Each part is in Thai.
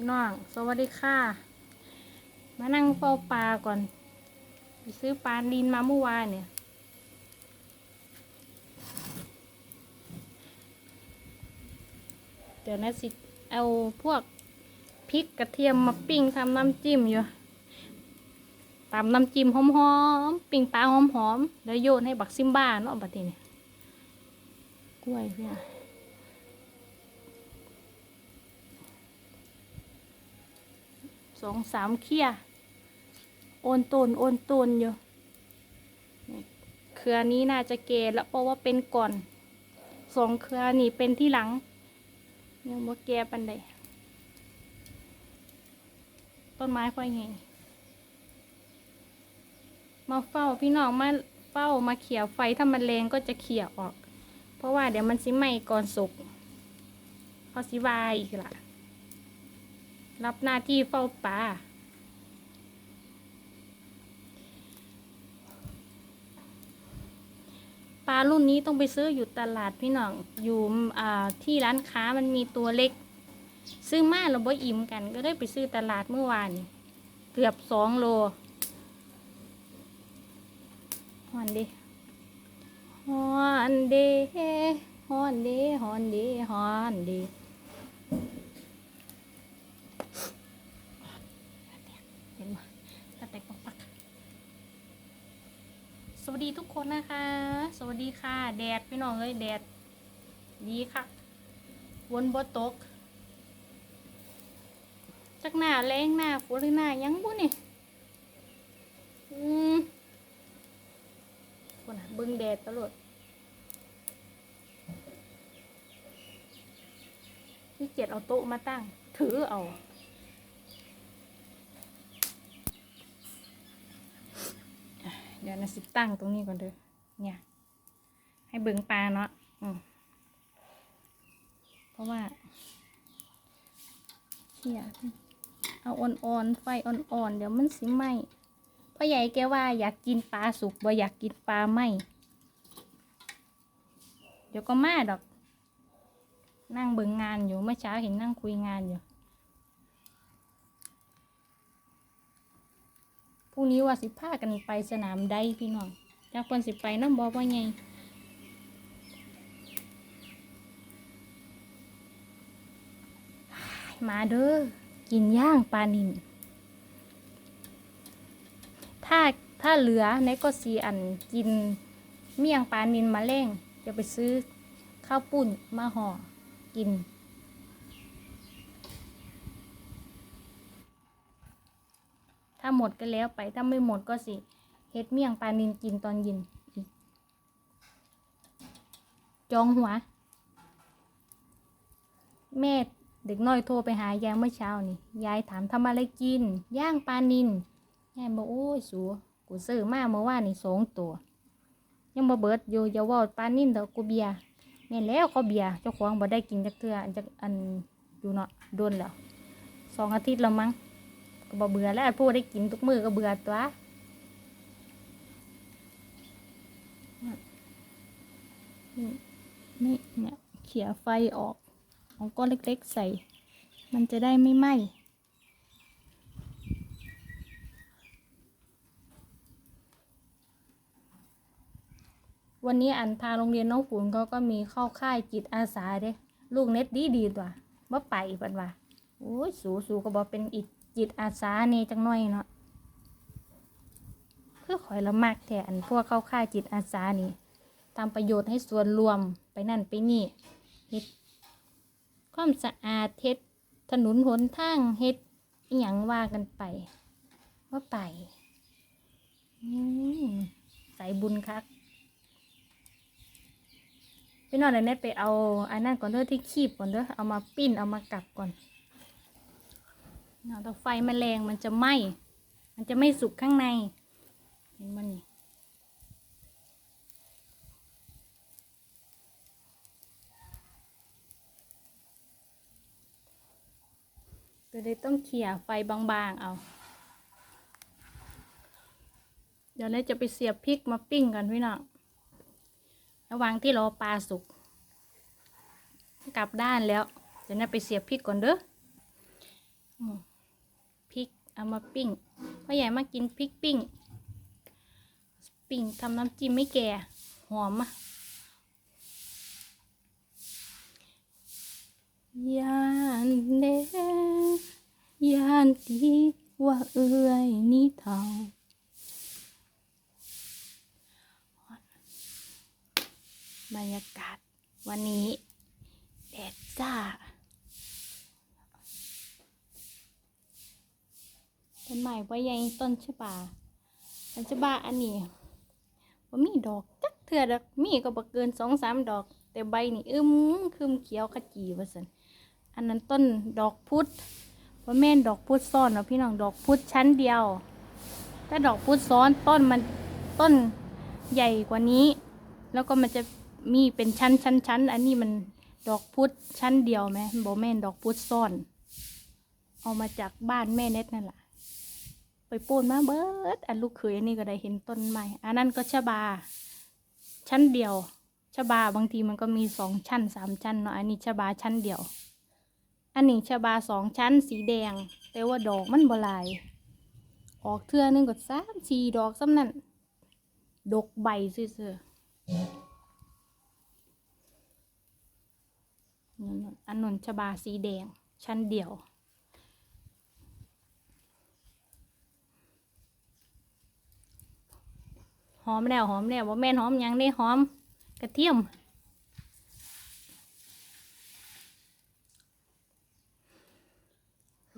พี่น้อง สวัสดีค่ะ มานั่งเฝ้าปลาก่อน ไปซื้อปลาดินมาเมื่อวานเนี่ย เดี๋ยวนะสิ เอาพวกพริกกระเทียมมาปิ้งทำน้ำจิ้มอยู่ตำน้ำจิ้มหอมๆ ปิ้งปลาหอมๆ แล้วโยนให้บักซิมบ้าเนาะบัดนี้เนี่ยกล้วยเพี่ย สองสามเขี้ยโอนตนโอนตนอยู่เครือนี้น่าจะเกแล้วเพราะว่าเป็นก่อนสองเครือนี่เป็นที่หลัง ยังบ่แก่ปันใดต้นไม้ค่อยไงมาเฝ้าพี่น้องมาเฝ้ามาเขี่ยไฟถ้ามันแรงก็จะเขี่ยออก เพราะว่าเดี๋ยวมันสิไหม้ก่อนสุกเพอสิวายอีกละ รับหน้าที่เฝ้าป่าปลารุ่นนี้ต้องไปซื้ออยู่ตลาดพี่น้องอยู่ที่ร้านค้ามันมีตัวเล็ก ซื้อมาเราบ่อิ่มกัน ก็ได้ไปซื้อตลาดเมื่อวานเกือบสองโลฮอนดิฮอนเดฮอนเดฮอนเดฮอนเดเห็นไหมตะแตกปักปัก สวัส ดีทุกคนนะคะ สวัสดีค่ะ แดดพี่น้องเอ้ยแดดดีค่ะวนบตกจักหน้าแรงหน้าฝนหรือหน้ายังบุนี่อืมคนน่ะเบึงแดดตลอดพี่เกียรเอาโต๊ะมาตั้ง ถือเอา เดี๋ยวนะสิตั้งตรงนี้ก่อนเด้อเนี่ย ให้เบิ่งปลาเนาะอืมเพราะว่าเขี่ยเอาอ่อนๆไฟอ่อนๆเดี๋ยวมันสิไหมพ่อใหญ่แกว่าอยากกินปลาสุกบ่อยากกินปลาไหมเดี๋ยวก็มาดอก นั่งเบิ่งงานอยู่เมื่อเช้าเห็นนั่งคุยงานอยู่ พรุ่งนี้ว่าสิพากันไปสนามใดพี่น้องจากเพิ่นสิไปน้ำบอว่าไงมาเด้อกินย่างปลานินถ้าถ้าเหลือในก็สีอันกินเมี่ยงปลานินมาเล่งจะไปซื้อข้าวปุ้นมาห่อกิน ถ้าหมดก็แล้วไป ถ้าไม่หมดก็สิเฮ็ดเมี่ยงปลานินกินตอนเย็นอีกจองหัว แม่เด็กน้อยโทรไปหายายเมื่อเช้านี่ ยายถามทำอะไรกิน ย่างปลานินยายบอกโอ้ยสูกูซื้อมาเมื่อวานนี่สองตัว ยังบ่เบิดอยู่อย่าว่าปลานินเด้อกูเบียแม่แล้วเขาเบียเจ้าของบ่ได้กินจักเทื่ออันจักอันอยู่เนาะโดนแล้วสองอาทิตย์แล้วมั้ง ก็บ่เบื่อแล้วพูดได้กินทุกมือก็เบื่อตัวนี่เนี่ยเขี่ยไฟออกเอาก้อนเล็กๆใส่ มันจะได้ไม่ไหม้วันนี้อันทางโรงเรียนน้องฝุ่นเขาก็มีเข้าค่ายจิตอาสาเด้ลูกเน็ตดีดีๆตัวว่าไปเพิ่นว่าโอ้ยสูสูก็บอกเป็นอีก จิตอาสานี่จังหน่อยเนาะคือข่อยละมากแต่อันพวกเข้าค่ายจิตอาสานี่ทำประโยชน์ให้ส่วนรวมไปนั่นไปนี่เฮ็ดความสะอาดเฮ็ดถนนหนทางเฮ็ดอหยังว่ากันไป ว่าไปอืมใส่บุญคักพี่น้องเดี๋ยเน็ตไปเอาอันนั้นก่อนเด้อที่คีบก่อนเด้อเอามาปิ้นเอามากลับก่อน เอาแต่ไฟมันแรงมันจะไหม้มันจะไม่สุกข้างใน เห็นมันนี่ก็เลยต้องเขี่ยไฟบางๆเอา เดี๋ยวนี้จะไปเสียบพริกมาปิ้งกันพี่น้องระหว่างที่รอปลาสุก กลับด้านแล้ว เดี๋ยวนี้ไปเสียบพริกก่อนเด้อ เอามาปิ้งพ่อใหญ่มากินพริกปิ้ง ปิ้งทำน้ำจิ้มไม่แก่หอมอะยานเดยานตีว่าเอื้อยนี่เท่าบรรยากาศวันนี้แดดจ้า ต้นไม้ว่าใหญ่ต้นชะบาต้นชะบาอันนี้ว่ามีดอกจักเถื่อดอกมีก็บ่เกินสองสามดอก แต่ใบนี่อึมคืมเขียวขจีว่าสันอันนั้นต้นดอกพุธว่าแม่นดอกพุธซ้อนเนาะพี่น้องดอกพุธชั้นเดียว ถ้าดอกพุธซ้อนต้นมันต้นใหญ่กว่านี้ แล้วก็มันจะมีเป็นชั้นชั้นชั้นอันนี้มันดอกพุธชั้นเดียวไหมบอกแม่นดอกพุธซ่อน เอามาจากบ้านแม่เน็ตนั่นแหละ ไปปูนมาเบิด อันลูกเขยอันนี้ก็ได้เห็นต้นไม้อันนั้นก็ชะบา ชั้นเดียวชะบาบางทีมันก็มีสองชั้นสามชั้นเนาะอันนี้ชะบาชั้นเดียว อันนี้ชะบาสองชั้นสีแดง แต่ว่าดอกมันบลาย ออกเทื่อหนึงก็สามสี่ดอกซ้ำนั่นดกใบซื่อนนอันนนชบาสีแดง ชั้นเดียว หอมแล้วหอมแล้วว่าแม่นหอมยังได้หอมกระเทียม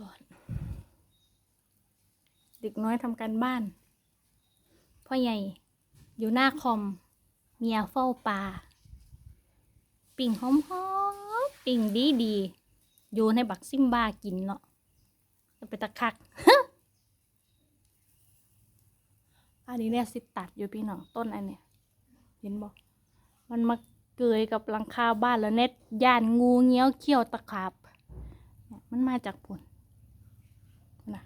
ร้อนเด็กน้อยทำการบ้าน พ่อใหญ่ อยู่หน้าคอม เมียเฝ้าปลาปิ่งหอมหอมปิ่งดีดีโยนให้บักซิมบ้ากินเนาะจะไปตะคัก อันนี้เนี่ยสิตัดอยู่พี่น้องต้นอันเนี้ยเห็นบอกมันมาเกยกับหลังคาบ้านแล้วเน็ตย่านงูเงี้ยวเขี้ยวตะขาบเนี่ยมันมาจากผลนะ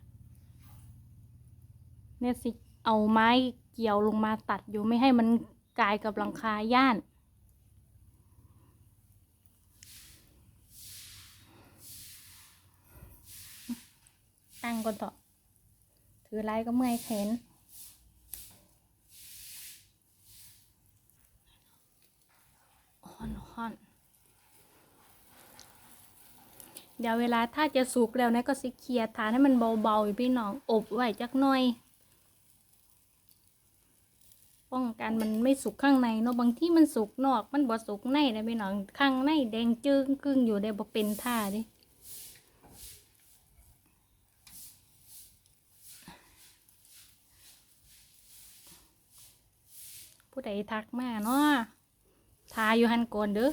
เน็ตสิเอาไม้เกี่ยวลงมาตัดอยู่ไม่ให้มันกายกับหลังคาย่านตั้งก่อนเถอะถือไล่ก็เมื่อยแขน อ่อนอ่อนเดี๋ยวเวลาถ้าจะสุกแล้วนะก็สิเคลียร์ทานให้มันเบาๆอยู่พี่น้องอบไว้จักหน่อย ป้องกันมันไม่สุกข้างในเนาะบางที่มันสุกนอก มันบ่สุกในนะพี่น้องข้างในแดงจึ้งกึ่งอยู่ได้บ่เป็นท่าดิผู้ใดทักมาเนาะ ทาอยู่หันก่อนเด้อ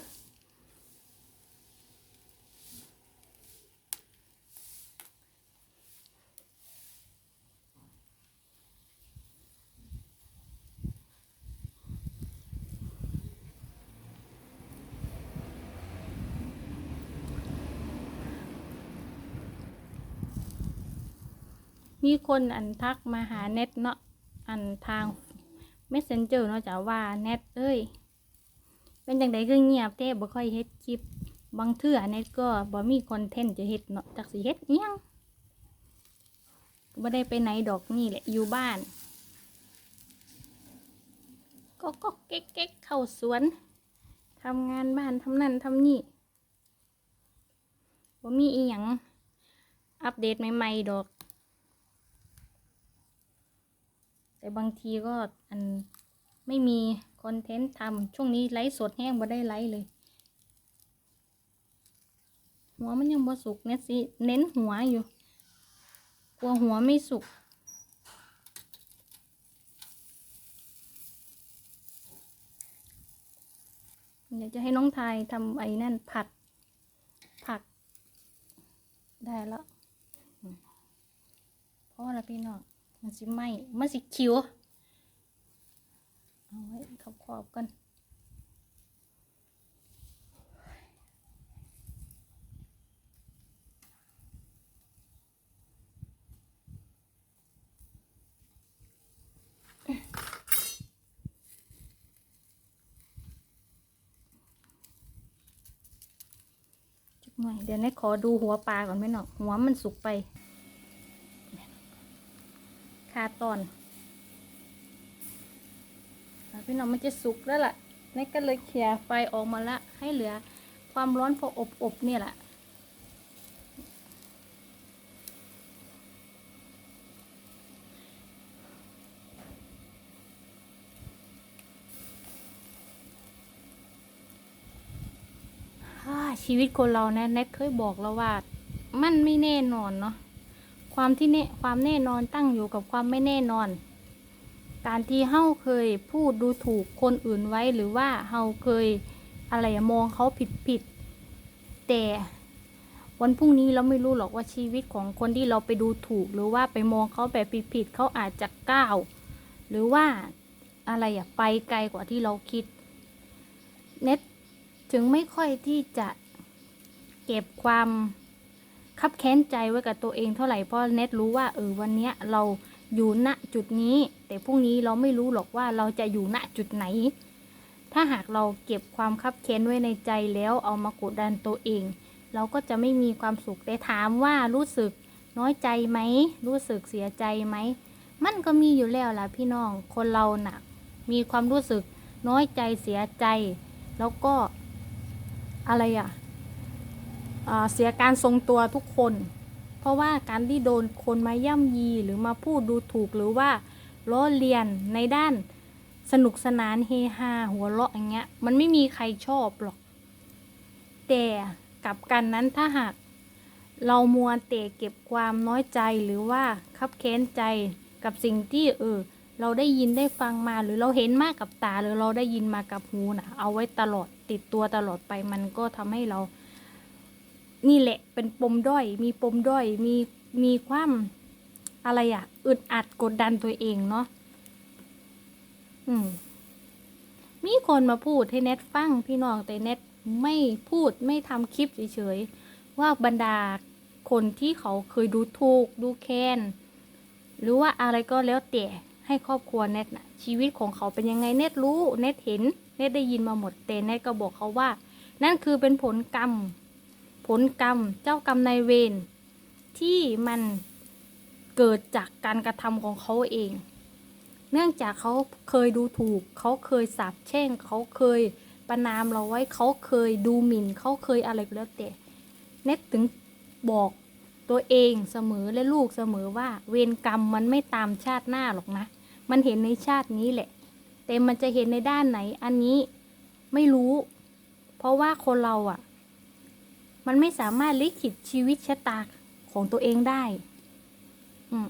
มีคนอันทักมาหาเน็ตเนาะอันทาง messenger เนาะจ้ะว่าเน็ตเอ้ย เป็นจังไดคือเงียบแท้บ่ค่อยเฮ็ดคลิป บางเทื่อเน็ตก็บ่มีคอนเทนต์จะเฮ็ดเนาะจักสิเฮ็ดอิหยังบ่ได้ไปไหนดอกนี่แหละอยู่บ้าน ก็ก็เก๊กเก๊กเข้าสวนทำงานบ้านทำนั่นทำนี่บ่มีอีหยังอัปเดตใหม่ๆดอก แต่บางทีก็อันไม่มี คอนเทนต์ทำช่วงนี้ไลฟ์สดแห้งบ่ได้ไลฟ์เลย หัวมันยังบ่สุกเนี่ยสิเน้นหัวอยู่ กลัวหัวไม่สุกเดี๋ยวจะให้น้องทายทำไอ้นั่นผัด ผัก ได้แล้วพราะอะไรพี่น้องมันสิไหมมันสิคิว เอาไว้ขอบขอบกันจักหน่อยเดี๋ยวแนทขอดูหัวปลาก่อนไหมเนาะหัวมันสุกไปคาตอน พี่น้องมันจะสุกแล้วล่ะแนทก็เลยเคลียร์ไฟออกมาละ ให้เหลือความร้อนพออบๆเนี่ยแหละอ่าชีวิตคนเรานะแน็กเคยบอกแล้วว่า มันไม่แน่นอนเนาะความที่แน่ความแน่นอนตั้งอยู่กับความไม่แน่นอน การที่เฮาเคยพูดดูถูกคนอื่นไว้หรือว่าเฮาเคยอะไรอะมองเขาผิดผิดแต่วันพรุ่งนี้เราไม่รู้หรอกว่าชีวิตของคนที่เราไปดูถูก หรือว่าไปมองเขาแบบผิดผิดเขาอาจจะก้าวหรือว่าอะไรอะไปไกลกว่าที่เราคิดเน็ตถึงไม่ค่อยที่จะเก็บความคับแค้นใจไว้กับตัวเองเท่าไหร่เพราะเน็ตรู้ว่าเออวันเนี้ยเรา อยู่ณจุดนี้ แต่พรุ่งนี้เราไม่รู้หรอกว่าเราจะอยู่ณจุดไหน ถ้าหากเราเก็บความคับแค้นไว้ในใจแล้วเอามากดดันตัวเอง เราก็จะไม่มีความสุขแต่ถามว่ารู้สึกน้อยใจไหม รู้สึกเสียใจไหม มันก็มีอยู่แล้วล่ะพี่น้อง คนเราหนัก มีความรู้สึกน้อยใจเสียใจ แล้วก็อะไรอะ่ะเสียการทรงตัวทุกคน เพราะว่าการที่โดนคนมาย่ำยีหรือมาพูดดูถูกหรือว่าล้อเลียนในด้านสนุกสนานเฮฮาหัวเราะอย่างเงี้ย มันไม่มีใครชอบหรอก แต่กลับกันนั้นถ้าหากเรามัวแต่เก็บความน้อยใจหรือว่าคับแค้นใจกับสิ่งที่เออเราได้ยินได้ฟังมาหรือเราเห็นมากกับตาหรือเราได้ยินมากับหูนะเอาไว้ตลอดติดตัวตลอดไปมันก็ทำให้เรา นี่แหละเป็นปมด้อย มีปมด้อย มีมีความอะไรอะอึดอัดกดดันตัวเองเนาะอืม มีคนมาพูดให้เน็ตฟังพี่น้องแต่เน็ตไม่พูดไม่ทำคลิปเฉยๆว่าบรรดาคนที่เขาเคยดูถูกดูแค้นหรือว่าอะไรก็แล้วแต่ให้ครอบครัวเน็ตนะชีวิตของเขาเป็นยังไงเน็ตรู้เน็ตเห็นเน็ตได้ยินมาหมดแต่เน็ตก็บอกเขาว่า นั่นคือเป็นผลกรรม ผลกรรมเจ้ากรรมนายเวรที่มันเกิดจากการกระทำของเขาเอง เนื่องจากเขาเคยดูถูก เขาเคยสาบแช่ง เขาเคยประนามเราไว้ เขาเคยดูหมิ่น เขาเคยอะไรก็แล้วแต่ เน็ตถึงบอกตัวเองเสมอและลูกเสมอว่า เวรกรรมมันไม่ตามชาติหน้าหรอกนะ มันเห็นในชาตินี้แหละ แต่มันจะเห็นในด้านไหนอันนี้ไม่รู้ เพราะว่าคนเราอะ่ะ มันไม่สามารถลิขิตชีวิตชะตาของตัวเองได้ อืม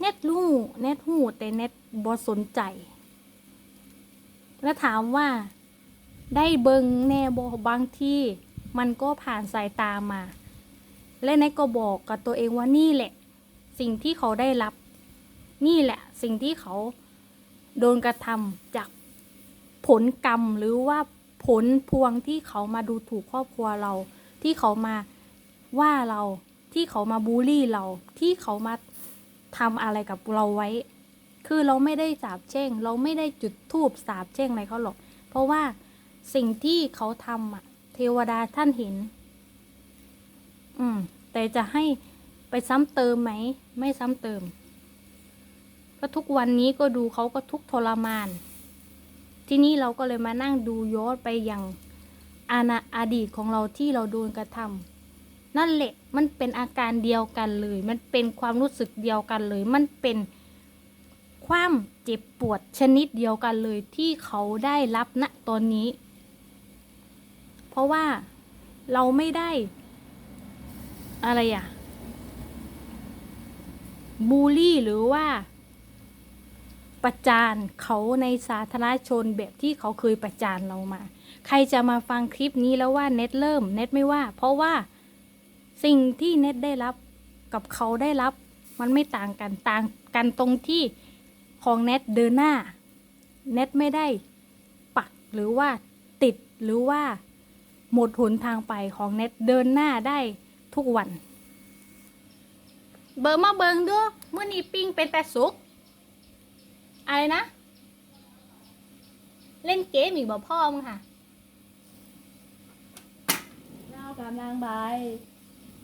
เน็ตรู้เน็ตหูแต่เน็ตบอสนใจ แล้วถามว่า ได้เบิงแน่บอบางที่ มันก็ผ่านสายตามา และเน็ตก็บอกกับตัวเองว่านี่แหละ สิ่งที่เขาได้รับ นี่แหละ สิ่งที่เขาโดนกระทำจากผลกรรมหรือว่า ผลพวงที่เขามาดูถูกครอบครัวเรา ที่เขามาว่าเราที่เขามาบูลลี่เรา ที่เขามาทำอะไรกับเราไว้ คือเราไม่ได้สาบแช่ง เราไม่ได้จุดทูบสาบแช่งอะไรเขาหรอก เพราะว่าสิ่งที่เขาทำอะเทวดาท่านเห็น อืม แต่จะให้ไปซ้ำเติมไหม ไม่ซ้ำเติมเพราะทุกวันนี้ก็ดูเขาก็ทุกทรมาน ที่นี้เราก็เลยมานั่งดูย้อนไปอย่างอาณาอดีตของเราที่เราโดนกระทำนั่นแหละมันเป็นอาการเดียวกันเลย มันเป็นความรู้สึกเดียวกันเลย มันเป็นความเจ็บปวดชนิดเดียวกันเลยที่เขาได้รับณตอนนี้ เพราะว่าเราไม่ได้ อะไรอะบูลลี่หรือว่า ประจานเขาในสาธารณชนแบบที่เขาเคยประจานเรามา ใครจะมาฟังคลิปนี้แล้วว่าเน็ตเริ่มเน็ตไม่ว่า เพราะว่าสิ่งที่เน็ตได้รับกับเขาได้รับมันไม่ต่างกันต่างกันตรงที่ของเน็ตเดินหน้าเน็ตไม่ได้ปักหรือว่าติดหรือว่าหมดหนทางไปของเน็ตเดินหน้าได้ทุกวัน เบอร์มาเบิงด้วยเมื่อนี้ปิ้งเป็นแต่สุก อะไรนะ เล่นเกมอีกบ่พ่อมึงค่ะกำลังไป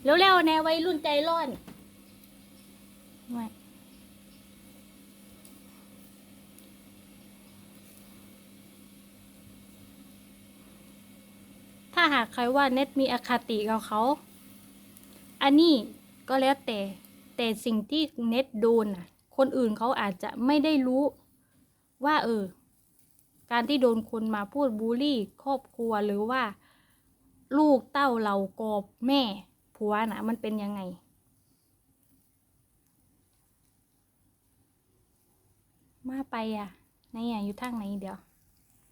เร็วๆแนววัยรุ่นใจร้อนไม่ถ้าหากใครว่าเน็ตมีอคติกับเขา อันนี้ก็แล้วแต่แต่สิ่งที่เน็ตโดนน่ะ คนอื่นเขาอาจจะไม่ได้รู้ว่า เออ การที่โดนคนมาพูดบูลลี่ ครอบครัวหรือว่า ลูกเต้าเรากอบแม่ผัวนะมันเป็นยังไง มาไปอะไหนอะอยู่ทางไหนเดี๋ยว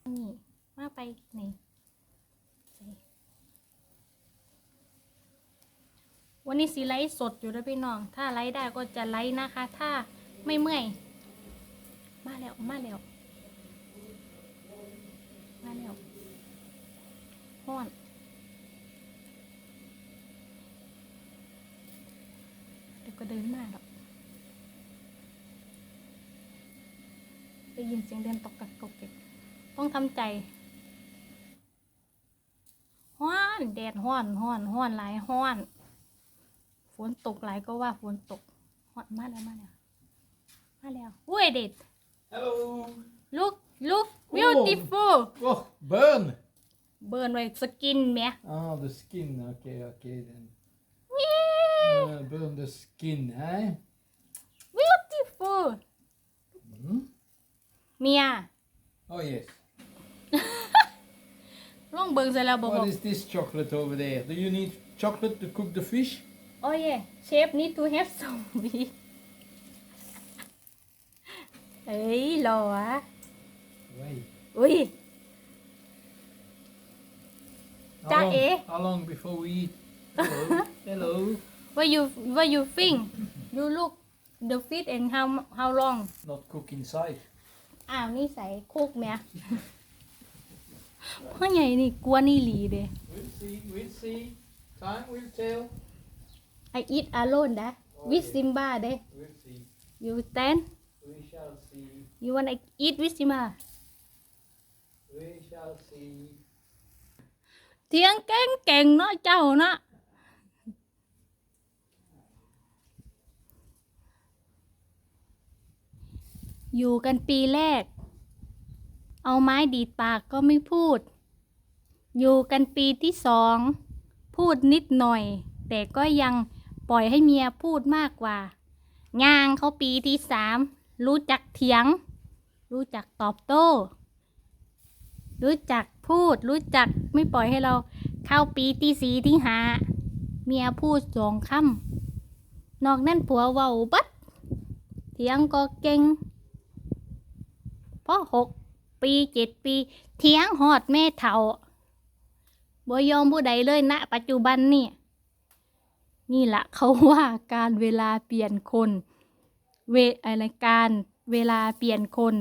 นี่มาไปไหนวันนี้สีไลฟ์สดอยู่ด้วยพี่น้อง ถ้าไลฟ์ได้ก็จะไลฟ์นะคะ ถ้า ไม่เมื่อยมาแล้วมาแล้วมาแล้วห้อนเดี๋ยวก็เดินมาหรอกได้ยินเสียงเดินตกกักกกเกกต้องทำใจห้อนแดดห้อนห้อนห้อนหลายห้อน ฝนตกหลายก็ว่าฝนตกห้อนมาแล้วมาแล้ว มาแล้วอุ้ยเด็ด Hello. look look beautiful Oh, burn. เบิร์นไว้สกินแหม่ Ah, the skin. Okay, okay then. Uh, burn the skin, eh? beautiful Mm. เมีย Oh yes. ลองเบิงใส่แล้วบอก What is this chocolate over there? Do you need chocolate to cook the fish? โอ้ยเชฟ need to have some meat เอ้ยหรอวะ Wait. อุ้ย How Da long, eh? how long before we eat? Hello. Hello. what you what you think you look the fit and how how long Not cook inside. อ้าวนี่ใส่คุกแม่พ่อใหญ่นี่กลัวนี่หลีเด้ We'll see. We'll see. Time will tell. I eat alone นะ with Simba เด้ We'll see. you stand We shall see. you wanna eat with Simba We shall see. เถียงเก่งเก่งๆเนาะเจ้าเนาะ อยู่กันปีแรก เอาไม้ดีดปากก็ไม่พูด อยู่กันปีที่สอง พูดนิดหน่อย แต่ก็ยังปล่อยให้เมียพูดมากกว่างางเขาปีที่สาม รู้จักเถียง รู้จักตอบโต้ รู้จักพูด รู้จักไม่ปล่อยให้เราเข้าปีที่สีที่หา เมียพูดสองคำนอกนั้นผัวเว้าบัดเถียงก็เก่งพอหกปีเจ็ดปี เถียงหอดแม่เถาบ่ยอมผู้ใดเลยณปัจจุบันนี่นี่แหละเขาว่าการเวลาเปลี่ยนคน เวอะไรการเวลาเปลี่ยนคน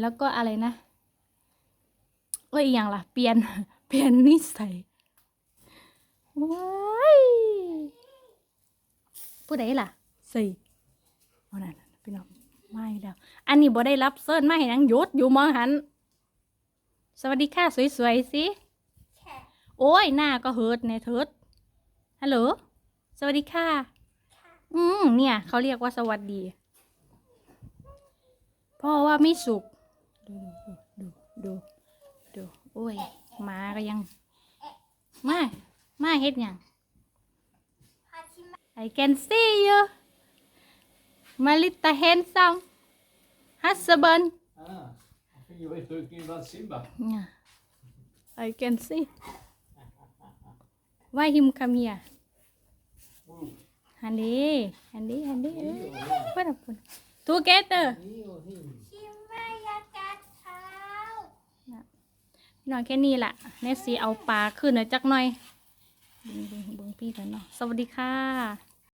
แล้วก็อะไรนะเอ้ยอหย่างล่ะ เปลี่ยน เปลี่ยนนิสัยว้ายผู้ใดล่ะสี่เอานั่นน่ะพี่น้องไม่แล้ว อันนี้บ่ได้รับเซิร์นมาให้นังหยุดอยู่มองหัน สวัสดีค่ะสวยๆสิโอ้ย หน้าก็เฮิร์ตในเทิร์ดฮัลโหล สวัสดีค่ะ อืมเนี่ย เขาเรียกว่าสวัสดีเพราะว่าไม่สุกดูดูดูดูดูโอ้ยหมาก็ยังมามาเฮ็ดหยัง I can see you Malita handsome husband Ah, I think you were talking about Simba. yeah I can see why him come here Ooh. ฮันดี้ฮันดี้ฮันดีเอ้ยเพื่อนพูด together He or him? ชิมแม่ยากาศเช้าพี่น้องแค่นี้แหละเนสซีเอาปลาขึ้นหน่อยจักหน่อยเบิ่งเบิ่งเบิ่งพี่กันเนาะสวัสดีค่ะ